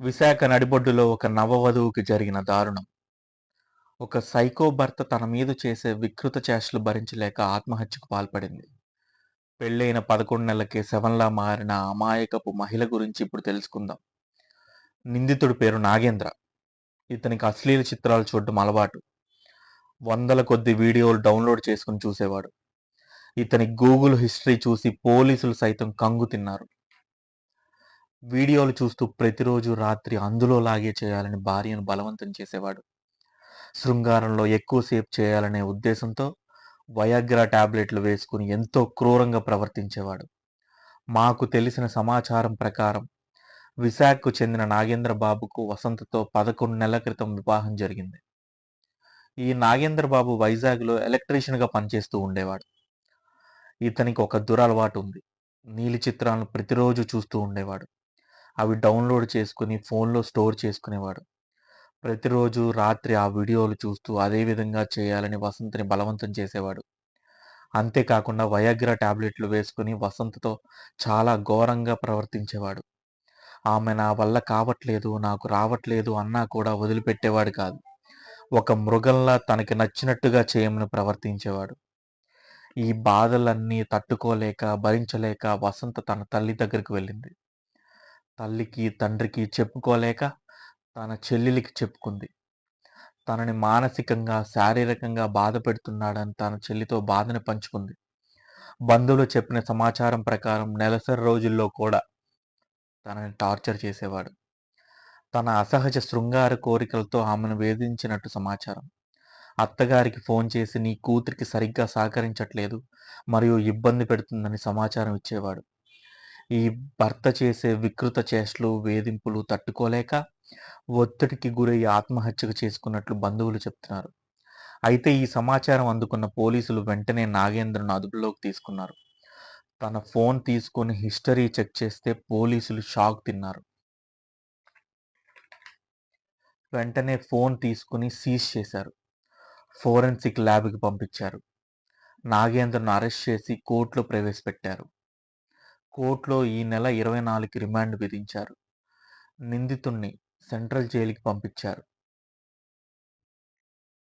విశాఖ నడిబొడ్డులో ఒక నవవధువుకి జరిగిన దారుణం. ఒక సైకో భర్త తన మీద చేసే వికృత చేష్టలు భరించలేక ఆత్మహత్యకు పాల్పడింది. పెళ్ళైన పదకొండు నెలలకే శవంలా మారిన అమాయకపు మహిళ గురించి ఇప్పుడు తెలుసుకుందాం. నిందితుడి పేరు నాగేంద్ర. ఇతనికి అశ్లీల చిత్రాలు చూడడం అలవాటు. వందల కొద్ది వీడియోలు డౌన్లోడ్ చేసుకుని చూసేవాడు. ఇతని గూగుల్ హిస్టరీ చూసి పోలీసులు సైతం కంగు తిన్నారు. వీడియోలు చూస్తూ ప్రతిరోజు రాత్రి అందులో లాగే చేయాలని భార్యను బలవంతం చేసేవాడు. శృంగారంలో ఎక్కువసేపు చేయాలనే ఉద్దేశంతో వయాగ్రా ట్యాబ్లెట్లు వేసుకుని ఎంతో క్రూరంగా ప్రవర్తించేవాడు. మాకు తెలిసిన సమాచారం ప్రకారం విశాఖకు చెందిన నాగేంద్ర బాబుకు వసంతతో పదకొండు నెలల క్రితం వివాహం జరిగింది. ఈ నాగేంద్ర బాబు వైజాగ్లో ఎలక్ట్రీషియన్గా పనిచేస్తూ ఉండేవాడు. ఇతనికి ఒక దురలవాటు ఉంది. నీలి చిత్రాలను ప్రతిరోజు చూస్తూ ఉండేవాడు. అవి డౌన్లోడ్ చేసుకుని ఫోన్లో స్టోర్ చేసుకునేవాడు. ప్రతిరోజు రాత్రి ఆ వీడియోలు చూస్తూ అదే విధంగా చేయాలని వసంతని బలవంతం చేసేవాడు. అంతేకాకుండా వయాగ్రా టాబ్లెట్లు వేసుకుని వసంతతో చాలా ఘోరంగా ప్రవర్తించేవాడు. ఆమె నా వల్ల కావట్లేదు నాకు రావట్లేదు అన్నా కూడా వదిలిపెట్టేవాడు కాదు. ఒక మృగంలా తనకి నచ్చినట్టుగా చేయమని ప్రవర్తించేవాడు. ఈ బాధలన్నీ తట్టుకోలేక భరించలేక వసంత తన తల్లి దగ్గరికి వెళ్ళింది. తల్లికి తండ్రికి చెప్పుకోలేక తన చెల్లెలికి చెప్పుకుంది. తనని మానసికంగా శారీరకంగా బాధ పెడుతున్నాడని తన చెల్లితో బాధని పంచుకుంది. బంధువులు చెప్పిన సమాచారం ప్రకారం నెలసరి రోజుల్లో కూడా తనని టార్చర్ చేసేవాడు. తన అసహజ శృంగార కోరికలతో ఆమెను వేధించినట్టు సమాచారం. అత్తగారికి ఫోన్ చేసి నీ కూతురికి సరిగ్గా సహకరించట్లేదు మరియు ఇబ్బంది పెడుతుందని సమాచారం ఇచ్చేవాడు. ఈ భర్త చేసే వికృత చేష్టలు వేధింపులు తట్టుకోలేక ఒత్తిడికి గురై ఆత్మహత్యకు చేసుకున్నట్లు బంధువులు చెప్తున్నారు. అయితే ఈ సమాచారం అందుకున్న పోలీసులు వెంటనే నాగేంద్రను అదుపులోకి తీసుకున్నారు. తన ఫోన్ తీసుకొని హిస్టరీ చెక్ చేస్తే పోలీసులు షాక్ తిన్నారు. వెంటనే ఫోన్ తీసుకుని సీజ్ చేశారు. ఫోరెన్సిక్ ల్యాబ్కి పంపించారు. నాగేంద్రను అరెస్ట్ చేసి కోర్టులో ప్రవేశపెట్టారు. కోర్టులో ఈ నెల ఇరవై నాలుగుకి రిమాండ్ విధించారు. నిందితుణ్ణి సెంట్రల్ జైలుకి పంపించారు.